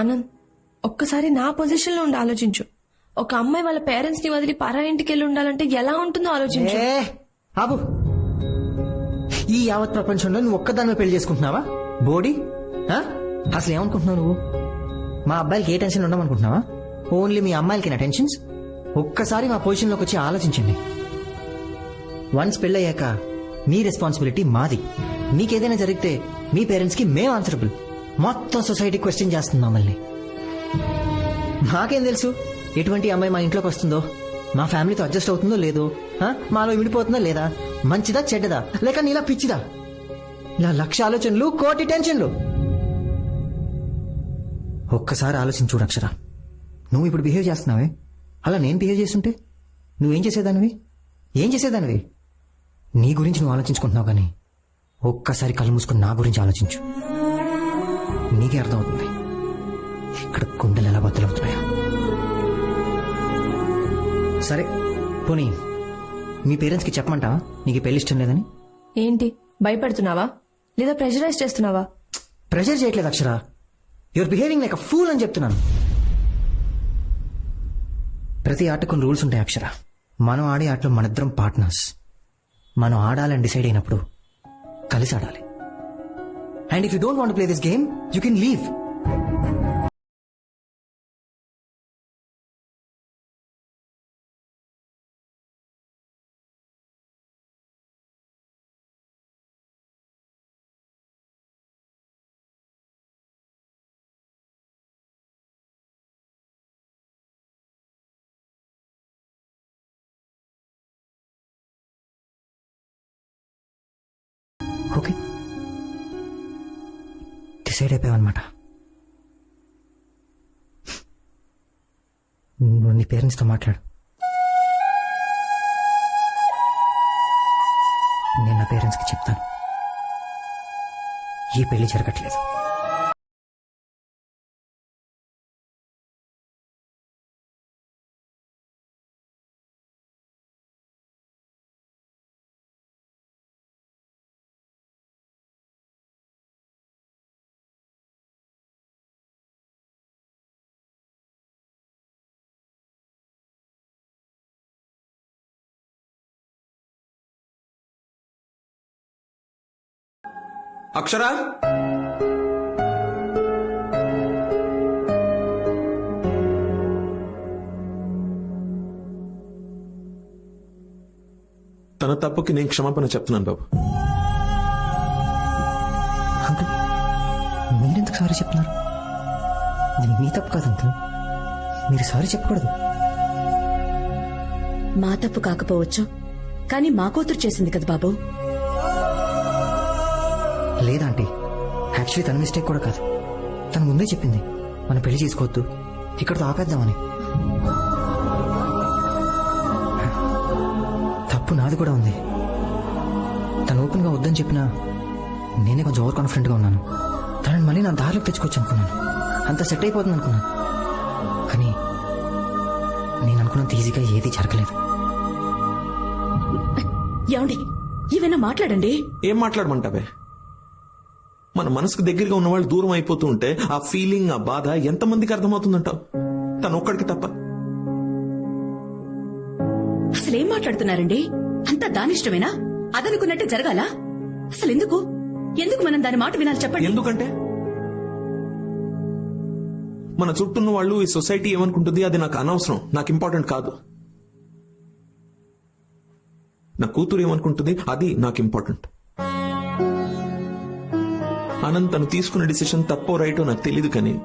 ఆనంద్ ఒక్కసారి నా పొజిషన్లో ఉండి ఆలోచించు. ఒక అమ్మాయి వాళ్ళ పేరెంట్స్ని వదిలి పరా ఇంటికి వెళ్ళి ఉండాలంటే ఎలా ఉంటుందో ఆలోచించు. ఏ ఆపు. ఈ యావత్ ప్రపంచంలో నువ్వు ఒక్కదాన్ని పెళ్ళి చేసుకుంటున్నావా? బోడీ ఆ? అసలు ఏమనుకుంటున్నావు నువ్వు? మా అబ్బాయిలకి ఏ టెన్షన్ ఉండమనుకుంటున్నావా ఓన్లీ మీ అమ్మాయిలకి నా టెన్షన్స్? ఒక్కసారి మా పొజిషన్లోకి వచ్చి ఆలోచించండి. వన్స్ పెళ్ళయ్యాక మీ రెస్పాన్సిబిలిటీ మాది. మీకేదైనా జరిగితే మీ పేరెంట్స్కి మేము ఆన్సరబుల్. మొత్తం సొసైటీ క్వశ్చన్ చేస్తుంది మమ్మల్ని. మాకేం తెలుసు? ఎటువంటి అమ్మాయి మా ఇంట్లోకి వస్తుందో? మా ఫ్యామిలీతో అడ్జస్ట్ అవుతుందో లేదో? మాలో విడిపోతుందో లేదా? మంచిదా చెడ్డదా? లేక నీలా పిచ్చిదా? ఇలా లక్ష ఆలోచనలు కోటి టెన్షన్లు. ఒక్కసారి ఆలోచించు అక్షర. నువ్వు ఇప్పుడు బిహేవ్ చేస్తున్నావే? అలా నేను బిహేవ్ చేస్తుంటే? నువ్వేం చేసేదానివి? ఏం చేసేదానివి? నీ గురించి నువ్వు ఆలోచించుకుంటున్నావు కానీ ఒక్కసారి కళ్ళు మూసుకుని నా గురించి ఆలోచించు. నీకే అర్థమవుతుంది. ఇక్కడ గుండెలు ఎలా బద్దలవుతున్నాయో. సరే పోనీ మీ పేరెంట్స్కి చెప్పమంటావా? నీకు పెళ్ళి ఇష్టం లేదని? ఏంటి? భయపెడుతున్నావా? లేదా ప్రెషరైజ్ చేస్తున్నావా? ప్రెషర్ చేయట్లేదు Akshara. Your behaving like a fool అని చెప్తున్నాను. ప్రతి ఆటకు కొన్ని రూల్స్ ఉంటాయి అక్షర. మనం ఆడే ఆటలో మనిద్దరం పార్ట్నర్స్ మనం ఆడాలని డిసైడ్ అయినప్పుడు కలిసి ఆడాలి. And if you don't want to play this game, you can leave. Decide అయిపోయావన్నమాట నువ్వు నీ పేరెంట్స్తో మాట్లాడు. నేను నా పేరెంట్స్కి చెప్తాను. ఈ పెళ్ళి జరగట్లేదు. అక్షరా? తన తప్పుకి నేను క్షమాపణ చెప్తున్నాను బాబు. అంకుల్ మీరెందుకు సారీ చెప్తున్నారు? ఇది మీ తప్పు కాదు అంకుల్. మీరు సారీ చెప్పకూడదు. మా తప్పు కాకపోవచ్చు కానీ మా కూతురు చేసింది కదా బాబు. లేదా ఆంటీ? యాక్చువల్లీ తన మిస్టేక్ కూడా కాదు. తను ముందే చెప్పింది మనం పెళ్ళి చేసుకోవద్దు. ఇక్కడతో ఆపేద్దామని. తప్పు నాది కూడా ఉంది. తను ఓపెన్గా వద్దని చెప్పినా నేనే కొంచెం ఓవర్ కాన్ఫిడెంట్గా ఉన్నాను. తనని మళ్ళీ నా దారిలోకి తెచ్చుకోవచ్చు అనుకున్నాను అంత సెట్ అయిపోతుంది అనుకున్నాను. కానీ నేను అనుకున్నంత ఈజీగా ఏది జరగలేదు. ఏమండి ఏమైనా మాట్లాడండి. ఏం మాట్లాడమంటావే? మన మనసుకు దగ్గరగా ఉన్న వాళ్ళు దూరం అయిపోతూ ఉంటే ఆ ఫీలింగ్ ఆ బాధ ఎంతమందికి అర్థమవుతుందంటావు? తను ఒక్కడికి తప్ప. అసలేం మాట్లాడుతున్నారండి? అంతా దానిష్టమేనా? అదనుకున్నట్టే జరగాల? అసలు ఎందుకు ఎందుకు మనం దాని మాట వినాలి చెప్పండి? ఎందుకంటే? మన చుట్టూన్న వాళ్ళు ఈ సొసైటీ ఏమనుకుంటుంది? అది నాకు అనవసరం. నాకు ఇంపార్టెంట్ కాదు. నా కూతురు ఏమనుకుంటుంది? అది నాకు ఇంపార్టెంట్. అనంత్ తను తీసుకున్న డిసిషన్ తప్పో రైటో నాకు తెలియదు కానీ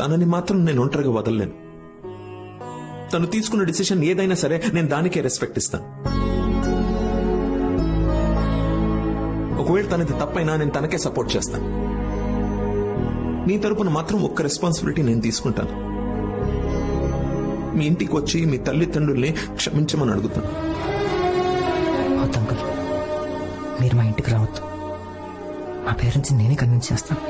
తనని మాత్రం నేను ఒంటరిగా వదలలేను. తను తీసుకున్న డిసిషన్ ఏదైనా సరే నేను దానికే రెస్పెక్ట్ ఇస్తాను. ఒకవేళ తనది తప్పైనా నేను తనకే సపోర్ట్ చేస్తాను. నీ తరపున మాత్రం ఒక్క రెస్పాన్సిబిలిటీ నేను తీసుకుంటాను. మీ ఇంటికి వచ్చి మీ తల్లిదండ్రుల్ని క్షమించమని అడుగుతాను. మీరు మా ఇంటికి రావద్దు. మా పేరెంట్స్ నేనే కన్విన్స్ చేస్తాను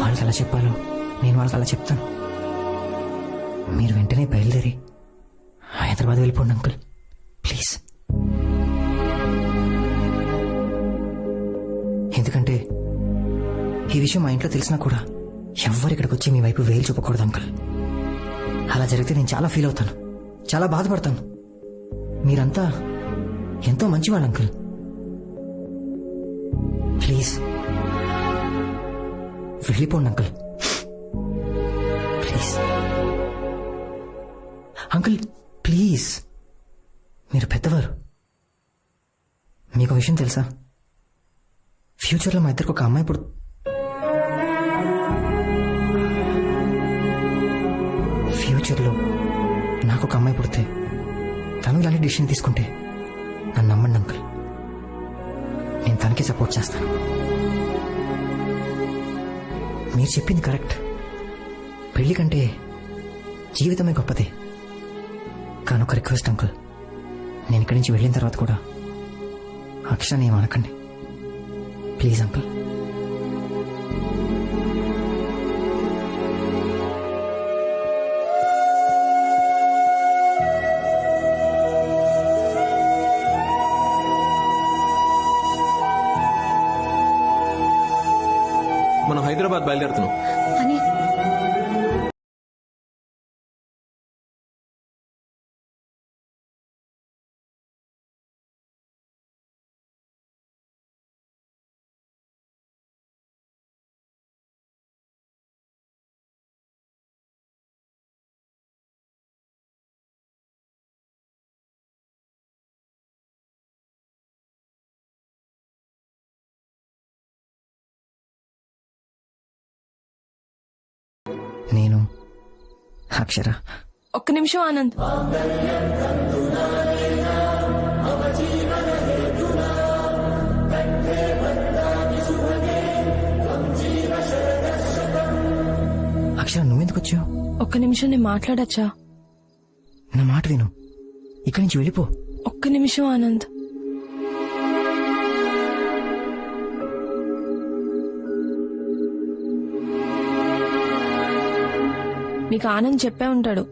వాళ్ళకి ఎలా చెప్పాలో నేను వాళ్ళకి అలా చెప్తాను. మీరు వెంటనే బయలుదేరి హైదరాబాద్ వెళ్ళిపోండి అంకుల్. ప్లీజ్. ఎందుకంటే ఈ విషయం మా ఇంట్లో తెలిసినా కూడా ఎవ్వరు ఇక్కడికి వచ్చి మీ వైపు వేలు చూపకూడదు అంకుల్. అలా జరిగితే నేను చాలా ఫీల్ అవుతాను. చాలా బాధపడతాను. మీరంతా ఎంతో మంచివాళ్ళు అంకుల్. ప్లీజ్. వెళ్ళిపోండి అంకుల్. ప్లీజ్. Uncle please. మీరు పెద్దవారు. మీకు విషయం తెలుసా? ఫ్యూచర్లో మా ఇద్దరికి ఒక అమ్మాయి ఇప్పుడు ఫ్యూచర్లో నాకు ఒక అమ్మాయి పుడితే తను ఇలాంటి డిసిషన్ తీసుకుంటే నన్ను నమ్మండి అంకుల్. నేను తనకే సపోర్ట్ చేస్తాను. మీరు చెప్పింది కరెక్ట్ పెళ్ళి కంటే జీవితమే గొప్పది. కానొక ఒక రిక్వెస్ట్ అంకుల్ నేను ఇక్కడి నుంచి వెళ్ళిన తర్వాత కూడా అక్షరాన్ని ఏమనకండి ప్లీజ్ అంకుల్ በዓል ነው። నేను. అక్షర. ఒక్క నిమిషం ఆనంద్. అక్షర నువ్వెందుకు వచ్చావు ఒక్క నిమిషం నేను మాట్లాడచ్చా? నా మాట విను. ఇక్కడి నుంచి వెళ్ళిపో. ఒక్క నిమిషం ఆనంద్. మీకు ఆనంద్ చెప్పే ఉంటాడు.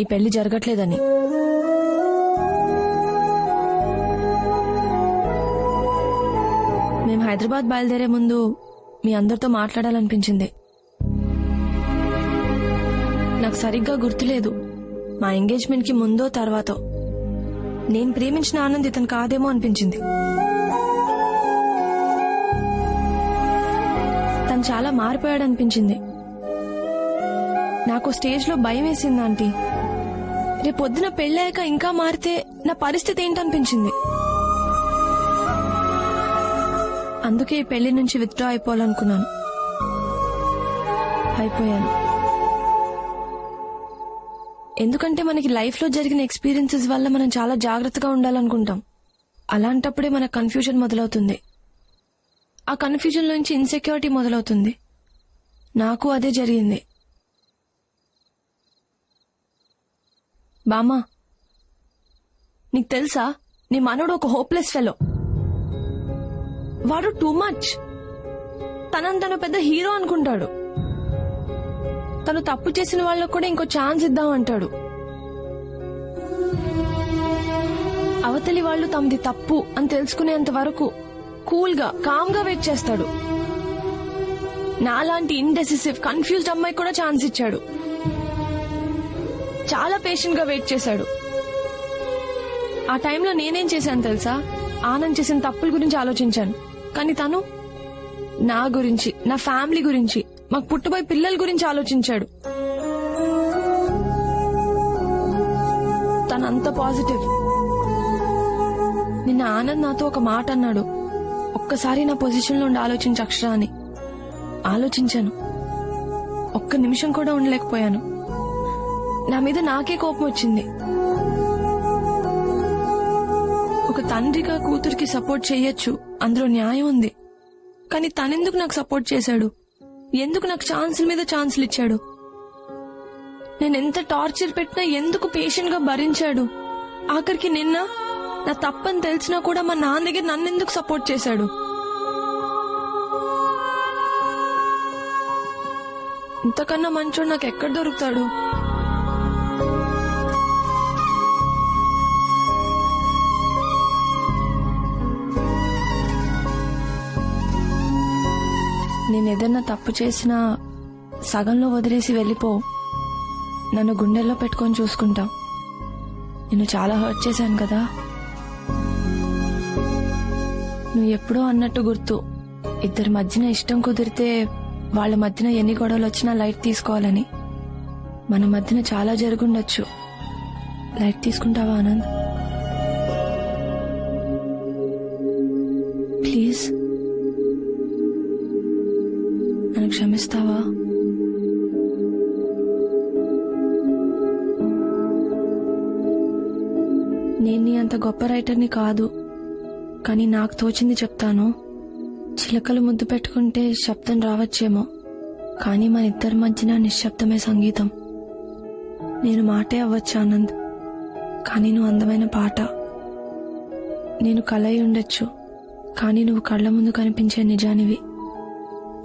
ఈ పెళ్ళి జరగట్లేదని. మేము హైదరాబాద్ బయలుదేరే ముందు మీ అందరితో మాట్లాడాలనిపించింది. నాకు సరిగ్గా గుర్తులేదు. మా ఎంగేజ్మెంట్కి ముందో తర్వాతో. నేను ప్రేమించిన ఆనంద్ ఇతను కాదేమో అనిపించింది. తను చాలా మారిపోయాడు అనిపించింది నాకు స్టేజ్లో భయం వేసింది ఆంటీ. రేపు పొద్దున పెళ్ళాక ఇంకా మారితే నా పరిస్థితి ఏంటనిపించింది? అందుకే ఈ పెళ్ళి నుంచి విత్డ్రా అయిపోవాలనుకున్నాను. అయిపోయాను. ఎందుకంటే మనకి లైఫ్లో జరిగిన ఎక్స్పీరియన్సెస్ వల్ల మనం చాలా జాగ్రత్తగా ఉండాలనుకుంటాం. అలాంటప్పుడే మన కన్ఫ్యూజన్ మొదలవుతుంది. ఆ కన్ఫ్యూజన్ నుంచి ఇన్సెక్యూరిటీ మొదలవుతుంది. నాకు అదే జరిగింది. బామా నీకు తెలుసా? నీ మనోడు ఒక హోప్లెస్ ఫెలో వాడు టూ మచ్ తనని తను పెద్ద హీరో అనుకుంటాడు. తను తప్పు చేసిన వాళ్ళకు కూడా ఇంకో ఛాన్స్ ఇద్దాం అంటాడు. అవతలి వాళ్ళు తమది తప్పు అని తెలుసుకునేంత వరకు కూల్గా కామ్గా వెయిట్ చేస్తాడు. నాలాంటి ఇండెసిసివ్ కన్ఫ్యూజ్డ్ అమ్మాయి కూడా ఛాన్స్ ఇచ్చాడు. చాలా పేషెంట్గా వెయిట్ చేశాడు. ఆ టైంలో నేనేం చేశాను తెలుసా? ఆనంద్ చేసిన తప్పుల గురించి ఆలోచించాను. కానీ తను నా గురించి నా ఫ్యామిలీ గురించి మాకు పుట్టబోయే పిల్లల గురించి ఆలోచించాడు. తనంత పాజిటివ్ నిన్న ఆనంద్ నాతో ఒక మాట అన్నాడు. ఒక్కసారి నా పొజిషన్లో ఉండి ఆలోచించు అక్షరాని. ఆలోచించాను. ఒక్క నిమిషం కూడా ఉండలేకపోయాను. నా మీద నాకే కోపం వచ్చింది. ఒక తండ్రిగా కూతురికి సపోర్ట్ చేయొచ్చు అందులో న్యాయం ఉంది. కానీ తనెందుకు నాకు సపోర్ట్ చేశాడు? ఎందుకు నాకు ఛాన్సుల మీద ఛాన్సులు ఇచ్చాడు? నేను ఎంత టార్చర్ పెట్టినా ఎందుకు పేషెంట్గా భరించాడు? ఆఖరికి నిన్న నా తప్పని తెలిసినా కూడా మా నాన్న దగ్గర నన్నెందుకు సపోర్ట్ చేశాడు? ఇంతకన్నా మంచోడు నాకు ఎక్కడ దొరుకుతాడు? నేను ఏదన్నా తప్పు చేసినా సగంలో వదిలేసి వెళ్ళిపో. నన్ను గుండెల్లో పెట్టుకొని చూసుకుంటా. నేను చాలా హర్ట్ చేశాను కదా. నువ్వు ఎప్పుడో అన్నట్టు గుర్తు. ఇద్దరి మధ్యన ఇష్టం కుదిరితే వాళ్ళ మధ్యన ఎన్ని గొడవలు వచ్చినా లైట్ తీసుకోవాలని. మన మధ్యన చాలా జరుగుండొచ్చు. లైట్ తీసుకుంటావా ఆనంద్? క్షమిస్తావా నేను నీ అంత గొప్ప రైటర్ని కాదు. కానీ నాకు తోచింది చెప్తాను. చిలకలు ముద్దు పెట్టుకుంటే శబ్దం రావచ్చేమో. కానీ మన ఇద్దరి మధ్యన నిశ్శబ్దమే సంగీతం. నేను మాటే అవ్వచ్చు ఆనంద్. కానీ నువ్వు అందమైన పాట. నేను కలయి ఉండొచ్చు. కానీ నువ్వు కళ్ళ ముందు కనిపించే నిజానివి.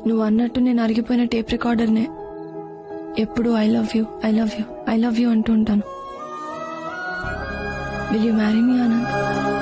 నువ్వు అన్నట్టు నేను అరిగిపోయిన టేప్ రికార్డర్నే ఎప్పుడు I love you I love you I love you అంటూ ఉంటాను. Will you marry me Anand